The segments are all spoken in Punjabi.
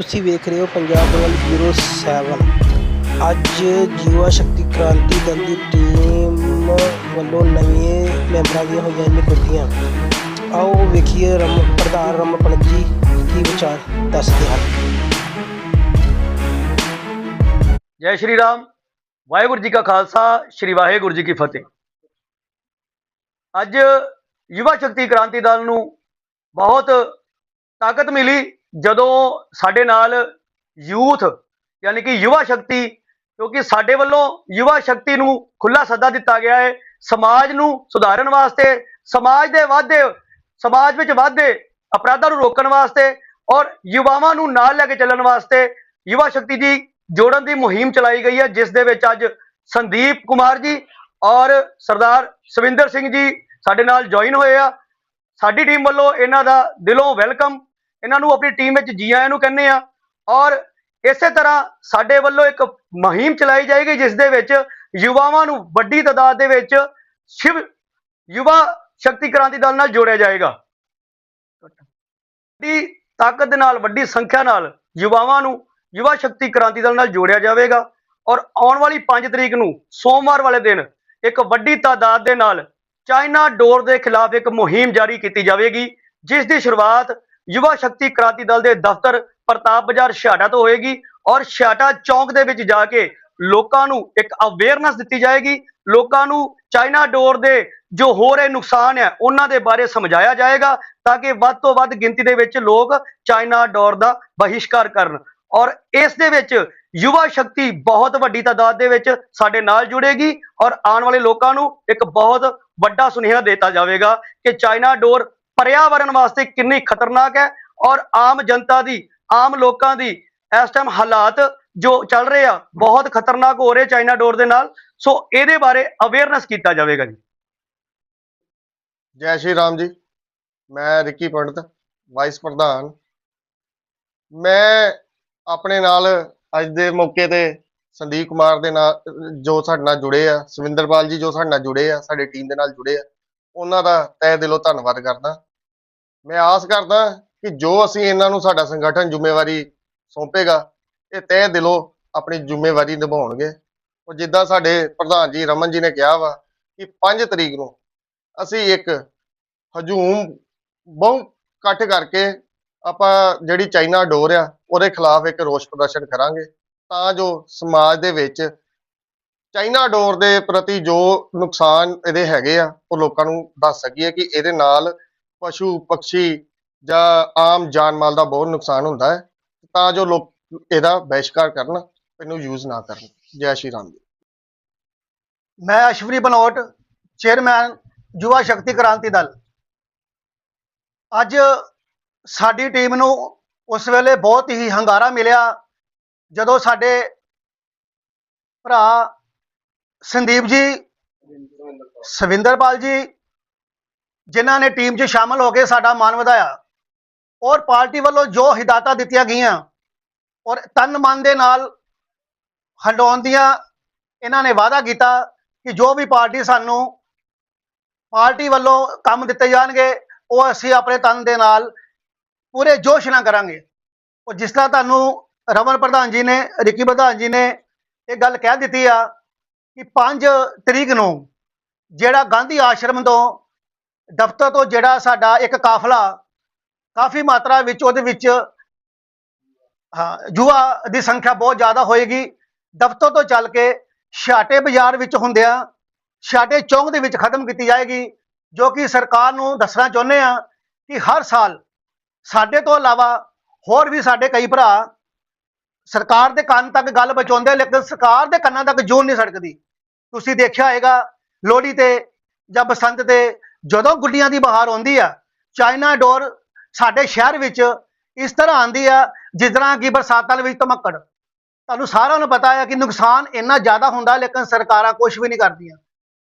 ਤੁਸੀਂ ਵੇਖ ਰਹੇ ਹੋ ਪੰਜਾਬ ਵੱਲ ਬਿਊਰੋ 7 ਅੱਜ ਯੁਵਾ ਸ਼ਕਤੀ ਕ੍ਰਾਂਤੀ ਦਲ ਦੀ ਟੀਮ ਵੱਲੋਂ ਨਵੇਂ ਮੈਂਬਰਾਂ ਦੀਆਂ ਹੋਈਆਂ ਨਿਯੁਕਤੀਆਂ ਆਓ ਵੇਖੀਏ ਰਮ, ਪ੍ਰਧਾਨ ਰਮਪਨ ਜੀ ਕੀ ਵਿਚਾਰ ਦੱਸਦੇ ਹਨ। ਜੈ ਸ਼੍ਰੀ ਰਾਮ। ਵਾਹਿਗੁਰੂ ਜੀ ਕਾ ਖਾਲਸਾ, ਸ਼੍ਰੀ ਵਾਹਿਗੁਰੂ ਜੀ ਕੀ ਫਤਿਹ। ਅੱਜ ਯੁਵਾ ਸ਼ਕਤੀ ਕ੍ਰਾਂਤੀ ਦਲ ਨੂੰ ਬਹੁਤ ਤਾਕਤ ਮਿਲੀ। ਜਦੋਂ ਸਾਡੇ ਨਾਲ ਯੂਥ ਯਾਨੀ ਕਿ ਯੁਵਾ ਸ਼ਕਤੀ, ਕਿਉਂਕਿ ਸਾਡੇ ਵੱਲੋਂ ਯੁਵਾ ਸ਼ਕਤੀ ਨੂੰ ਖੁੱਲਾ ਸੱਦਾ ਦਿੱਤਾ ਗਿਆ ਹੈ, ਸਮਾਜ ਨੂੰ ਸੁਧਾਰਨ ਵਾਸਤੇ, ਸਮਾਜ ਦੇ ਵਾਧੇ, ਸਮਾਜ ਵਿੱਚ ਵਾਧੇ ਅਪਰਾਧਾਂ ਨੂੰ ਰੋਕਣ ਵਾਸਤੇ ਔਰ ਯੁਵਾਵਾਂ ਨੂੰ ਨਾਲ ਲੈ ਕੇ ਚੱਲਣ ਵਾਸਤੇ ਯੁਵਾ ਸ਼ਕਤੀ ਦੀ ਜੋੜਨ ਦੀ ਮੁਹਿੰਮ ਚਲਾਈ ਗਈ ਹੈ, ਜਿਸ ਦੇ ਵਿੱਚ ਅੱਜ ਸੰਦੀਪ ਕੁਮਾਰ ਜੀ ਔਰ ਸਰਦਾਰ ਸਵਿੰਦਰ ਸਿੰਘ ਜੀ ਸਾਡੇ ਨਾਲ ਜੁਆਇਨ ਹੋਏ ਆ। ਸਾਡੀ ਟੀਮ ਵੱਲੋਂ ਇਹਨਾਂ ਦਾ ਦਿਲੋਂ ਵੈਲਕਮ ਇਹਨਾਂ ਨੂੰ ਆਪਣੀ ਟੀਮ ਵਿੱਚ ਜੀ ਆਇਆਂ ਨੂੰ ਕਹਿੰਦੇ ਆ ਔਰ ਇਸੇ ਤਰ੍ਹਾਂ ਸਾਡੇ ਵੱਲੋਂ ਇੱਕ ਮੁਹਿੰਮ ਚਲਾਈ ਜਾਏਗੀ ਜਿਸ ਦੇ ਵਿੱਚ ਯੁਵਾਵਾਂ ਨੂੰ ਵੱਡੀ ਤਾਦਾਦ ਦੇ ਵਿੱਚ ਸ਼ਿਵ ਯੁਵਾ ਸ਼ਕਤੀ ਕ੍ਰਾਂਤੀ ਦਲ ਨਾਲ ਜੋੜਿਆ ਜਾਏਗਾ। ਵੱਡੀ ਤਾਕਤ ਦੇ ਨਾਲ, ਵੱਡੀ ਸੰਖਿਆ ਨਾਲ ਯੁਵਾਵਾਂ ਨੂੰ ਯੁਵਾ ਸ਼ਕਤੀ ਕ੍ਰਾਂਤੀ ਦਲ ਨਾਲ ਜੋੜਿਆ ਜਾਵੇਗਾ ਔਰ ਆਉਣ ਵਾਲੀ 5 ਤਰੀਕ ਨੂੰ ਸੋਮਵਾਰ ਵਾਲੇ ਦਿਨ ਇੱਕ ਵੱਡੀ ਤਾਦਾਦ ਦੇ ਨਾਲ ਚਾਈਨਾ ਡੋਰ ਦੇ ਖਿਲਾਫ ਇੱਕ ਮੁਹਿੰਮ ਜਾਰੀ ਕੀਤੀ ਜਾਵੇਗੀ, ਜਿਸ ਦੀ ਸ਼ੁਰੂਆਤ ਯੁਵਾ ਸ਼ਕਤੀ ਕ੍ਰਾਂਤੀ ਦਲ ਦੇ ਦਫ਼ਤਰ ਪ੍ਰਤਾਪ ਬਾਜ਼ਾਰ ਛਾਟਾ ਤੋਂ ਹੋਏਗੀ ਔਰ ਛਾਟਾ ਚੌਂਕ ਦੇ ਵਿੱਚ ਜਾ ਕੇ ਲੋਕਾਂ ਨੂੰ ਇੱਕ ਅਵੇਅਰਨੈਸ ਦਿੱਤੀ ਜਾਏਗੀ। ਲੋਕਾਂ ਨੂੰ ਚਾਈਨਾ ਡੋਰ ਦੇ ਜੋ ਹੋ ਰਹੇ ਨੁਕਸਾਨ ਹੈ, ਉਹਨਾਂ ਦੇ ਬਾਰੇ ਸਮਝਾਇਆ ਜਾਏਗਾ ਤਾਂ ਕਿ ਵੱਧ ਤੋਂ ਵੱਧ ਗਿਣਤੀ ਦੇ ਵਿੱਚ ਲੋਕ ਚਾਈਨਾ ਡੋਰ ਦਾ ਬਹਿਸ਼ਕਾਰ ਕਰਨ। ਔਰ ਇਸ ਦੇ ਵਿੱਚ ਯੁਵਾ ਸ਼ਕਤੀ ਬਹੁਤ ਵੱਡੀ ਤਾਦਾਦ ਦੇ ਵਿੱਚ ਸਾਡੇ ਨਾਲ ਜੁੜੇਗੀ ਔਰ ਆਉਣ ਵਾਲੇ ਲੋਕਾਂ ਨੂੰ ਇੱਕ ਬਹੁਤ ਵੱਡਾ ਸੁਨੇਹਾ ਦਿੱਤਾ ਜਾਵੇਗਾ ਕਿ ਚਾਈਨਾ ਡੋਰ ਪਰਿਆਵਰਣ ਵਾਸਤੇ ਕਿੰਨੀ ਖਤਰਨਾਕ ਹੈ ਔਰ ਆਮ ਜਨਤਾ ਦੀ, ਆਮ ਲੋਕਾਂ ਦੀ ਇਸ ਟਾਈਮ ਹਾਲਾਤ ਜੋ ਚੱਲ ਰਹੇ ਆ, ਬਹੁਤ ਖਤਰਨਾਕ ਹੋ ਰਹੇ ਚਾਈਨਾ ਡੋਰ ਦੇ ਨਾਲ। ਸੋ ਇਹਦੇ ਬਾਰੇ ਅਵੇਅਰਨੈਸ ਕੀਤਾ ਜਾਵੇਗਾ ਜੀ। ਜੈ ਸ਼੍ਰੀ ਰਾਮ ਜੀ। ਮੈਂ ਰਿੱਕੀ ਪੰਡਤ ਵਾਈਸ ਪ੍ਰਧਾਨ। ਮੈਂ ਆਪਣੇ ਨਾਲ ਅੱਜ ਦੇ ਮੌਕੇ ਤੇ ਸੰਦੀਪ ਕੁਮਾਰ ਦੇ ਨਾਲ, ਜੋ ਸਾਡੇ ਨਾਲ ਜੁੜੇ ਆ, ਸਵਿੰਦਰਪਾਲ ਜੀ ਜੋ ਸਾਡੇ ਨਾਲ ਜੁੜੇ ਆ, ਸਾਡੀ ਟੀਮ ਦੇ ਨਾਲ ਜੁੜੇ ਆ, ਉਹਨਾਂ ਦਾ ਤਹਿ ਦਿਲੋਂ ਧੰਨਵਾਦ ਕਰਦਾ। ਮੈਂ ਆਸ ਕਰਦਾ ਕਿ ਜੋ ਅਸੀਂ ਇਹਨਾਂ ਨੂੰ ਸਾਡਾ ਸੰਗਠਨ ਜ਼ਿੰਮੇਵਾਰੀ ਸੌਂਪੇਗਾ, ਇਹ ਤਹਿ ਦਿਲੋਂ ਆਪਣੀ ਜ਼ਿੰਮੇਵਾਰੀ ਨਿਭਾਉਣਗੇ। ਉਹ ਜਿੱਦਾਂ ਸਾਡੇ ਪ੍ਰਧਾਨ ਜੀ ਰਮਨ ਜੀ ਨੇ ਕਿਹਾ ਵਾ ਕਿ 5 ਤਰੀਕ ਨੂੰ ਅਸੀਂ ਇੱਕ ਹਜੂਮ ਬਹੁਤ ਇਕੱਠ ਕਰਕੇ ਆਪਾਂ ਜਿਹੜੀ ਚਾਈਨਾ ਡੋਰ ਆ, ਉਹਦੇ ਖਿਲਾਫ ਇੱਕ ਰੋਸ ਪ੍ਰਦਰਸ਼ਨ ਕਰਾਂਗੇ। ਤਾਂ ਜੋ ਸਮਾਜ ਦੇ ਵਿੱਚ ਚਾਈਨਾ ਡੋਰ ਦੇ ਪ੍ਰਤੀ ਜੋ ਨੁਕਸਾਨ ਇਹਦੇ ਹੈਗੇ ਆ, ਉਹ ਲੋਕਾਂ ਨੂੰ ਦੱਸ ਸਕੀਏ ਕਿ ਇਹਦੇ ਨਾਲ ਪਸ਼ੂ, ਪੰਛੀ ਜਾਂ ਆਮ ਜਾਨ ਮਾਲ ਦਾ ਬਹੁਤ ਨੁਕਸਾਨ ਹੁੰਦਾ ਹੈ, ਤਾਂ ਜੋ ਲੋਕ ਇਹਦਾ ਬਹਿਸ਼ਕਾਰ ਕਰਨ, ਇਹਨੂੰ ਯੂਜ਼ ਨਾ ਕਰਨ। ਜੈ ਸ਼੍ਰੀ ਰਾਮ ਜੀ। ਮੈਂ ਅਸ਼ਵਰੀ ਬਨੋਟ ਚੇਅਰਮੈਨ ਯੁਵਾ ਸ਼ਕਤੀ ਕ੍ਰਾਂਤੀ ਦਲ। ਅੱਜ ਸਾਡੀ ਟੀਮ ਨੂੰ ਉਸ ਵੇਲੇ ਬਹੁਤ ਹੀ ਹੰਗਾਰਾ ਮਿਲਿਆ, ਜਦੋਂ ਸਾਡੇ ਭਰਾ ਸੰਦੀਪ ਜੀ, ਸਵਿੰਦਰਪਾਲ ਜੀ ਜਿਨ੍ਹਾਂ ਨੇ ਟੀਮ 'ਚ ਸ਼ਾਮਲ ਹੋ ਕੇ ਸਾਡਾ ਮਾਨ ਵਧਾਇਆ। ਔਰ ਪਾਰਟੀ ਵੱਲੋਂ ਜੋ ਹਿਦਾਇਤਾਂ ਦਿੱਤੀਆਂ ਗਈਆਂ, ਔਰ ਤਨ ਮਨ ਦੇ ਨਾਲ ਹੰਡਾਉਣ ਦੀਆਂ ਇਹਨਾਂ ਨੇ ਵਾਅਦਾ ਕੀਤਾ ਕਿ ਜੋ ਵੀ ਪਾਰਟੀ ਸਾਨੂੰ ਪਾਰਟੀ ਵੱਲੋਂ ਕੰਮ ਦਿੱਤੇ ਜਾਣਗੇ, ਉਹ ਅਸੀਂ ਆਪਣੇ ਤਨ ਦੇ ਨਾਲ ਪੂਰੇ ਜੋਸ਼ ਨਾਲ ਕਰਾਂਗੇ। ਔਰ ਜਿਸ ਤਰ੍ਹਾਂ ਤੁਹਾਨੂੰ ਰਮਨ ਪ੍ਰਧਾਨ ਜੀ ਨੇ, ਰਿੱਕੀ ਪ੍ਰਧਾਨ ਜੀ ਨੇ ਇਹ ਗੱਲ ਕਹਿ ਦਿੱਤੀ ਆ ਕਿ 5 ਤਰੀਕ ਨੂੰ ਜਿਹੜਾ ਗਾਂਧੀ ਆਸ਼ਰਮ ਤੋਂ ਦਫ਼ਤਰ ਤੋਂ ਜਿਹੜਾ ਸਾਡਾ ਇੱਕ ਕਾਫਲਾ ਕਾਫੀ ਮਾਤਰਾ ਵਿੱਚ ਉਹਦੇ ਵਿੱਚ, ਹਾਂ ਯੁਵਾ ਦੀ ਸੰਖਿਆ ਬਹੁਤ ਜ਼ਿਆਦਾ ਹੋਏਗੀ। ਦਫ਼ਤਰ ਤੋਂ ਚੱਲ ਕੇ ਛਾਟੇ ਬਾਜ਼ਾਰ ਵਿੱਚ ਹੁੰਦਿਆਂ ਛਾਟੇ ਚੌਂਕ ਦੇ ਵਿੱਚ ਖਤਮ ਕੀਤੀ ਜਾਏਗੀ, ਜੋ ਕਿ ਸਰਕਾਰ ਨੂੰ ਦੱਸਣਾ ਚਾਹੁੰਦੇ ਆ ਕਿ ਹਰ ਸਾਲ ਸਾਡੇ ਤੋਂ ਇਲਾਵਾ ਹੋਰ ਵੀ ਸਾਡੇ ਕਈ ਭਰਾ ਸਰਕਾਰ ਦੇ ਕੰਨ ਤੱਕ ਗੱਲ ਪਹੁੰਚਾਉਂਦੇ ਲੇਕਿਨ ਸਰਕਾਰ ਦੇ ਕੰਨਾਂ ਤੱਕ ਜੂਨ ਨਹੀਂ ਸੜਕਦੀ। ਤੁਸੀਂ ਦੇਖਿਆ ਹੋਏਗਾ ਲੋਹੜੀ ਤੇ ਜਾਂ ਬਸੰਤ ਤੇ ਜਦੋਂ ਗੁੱਡੀਆਂ ਦੀ ਬਹਾਰ ਆਉਂਦੀ ਆ, ਚਾਈਨਾ ਡੋਰ ਸਾਡੇ ਸ਼ਹਿਰ ਵਿੱਚ ਇਸ ਤਰ੍ਹਾਂ ਆਂਦੀ ਆ, ਜਿਸ ਤਰ੍ਹਾਂ ਕਿ ਬਰਸਾਤਾਂ ਦੇ ਵਿੱਚ ਧਮੱਕੜ। ਤੁਹਾਨੂੰ ਸਾਰਿਆਂ ਨੂੰ ਪਤਾ ਹੈ ਕਿ ਨੁਕਸਾਨ ਇੰਨਾ ਜ਼ਿਆਦਾ ਹੁੰਦਾ, ਲੇਕਿਨ ਸਰਕਾਰਾਂ ਕੁਝ ਵੀ ਨਹੀਂ ਕਰਦੀਆਂ।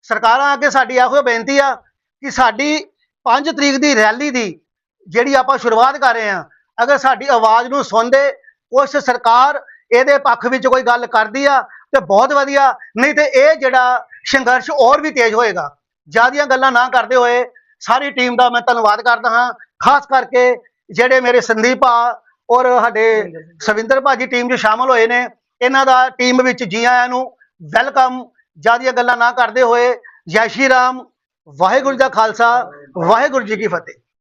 ਸਰਕਾਰਾਂ ਅੱਗੇ ਸਾਡੀ ਇਹੋ ਬੇਨਤੀ ਆ ਕਿ ਸਾਡੀ 5 ਤਰੀਕ ਦੀ ਰੈਲੀ ਦੀ ਜਿਹੜੀ ਆਪਾਂ ਸ਼ੁਰੂਆਤ ਕਰ ਰਹੇ ਹਾਂ ਅਗਰ ਸਾਡੀ ਆਵਾਜ਼ ਨੂੰ ਸੁਣਦੇ ਉਸ ਸਰਕਾਰ ਇਹਦੇ ਪੱਖ ਵਿੱਚ ਕੋਈ ਗੱਲ ਕਰਦੀ ਆ, ਤੇ ਬਹੁਤ ਵਧੀਆ, ਨਹੀਂ ਤੇ ਇਹ ਜਿਹੜਾ ਸੰਘਰਸ਼ ਹੋਰ ਵੀ ਤੇਜ਼ ਹੋਏਗਾ। ਜਿਆਦੀਆਂ ਗੱਲਾਂ ਨਾ ਕਰਦੇ ਹੋਏ ਸਾਰੀ ਟੀਮ ਦਾ ਮੈਂ ਧੰਨਵਾਦ ਕਰਦਾ ਹਾਂ। ਖਾਸ ਕਰਕੇ ਜਿਹੜੇ ਮੇਰੇ ਸੰਦੀਪ ਭਾ ਔਰ ਸਾਡੇ ਸਵਿੰਦਰ ਭਾਜੀ ਟੀਮ 'ਚ ਸ਼ਾਮਲ ਹੋਏ ਨੇ, ਇਹਨਾਂ ਦਾ ਟੀਮ ਵਿੱਚ ਜੀ ਆਇਆਂ ਨੂੰ ਵੈਲਕਮ ਜਿਆਦੀਆਂ ਗੱਲਾਂ ਨਾ ਕਰਦੇ ਹੋਏ ਜੈ ਸ਼੍ਰੀ ਰਾਮ, ਵਾਹਿਗੁਰੂ ਜੀ ਦਾ ਖਾਲਸਾ, ਵਾਹਿਗੁਰੂ ਜੀ ਕੀ ਫਤਿਹ।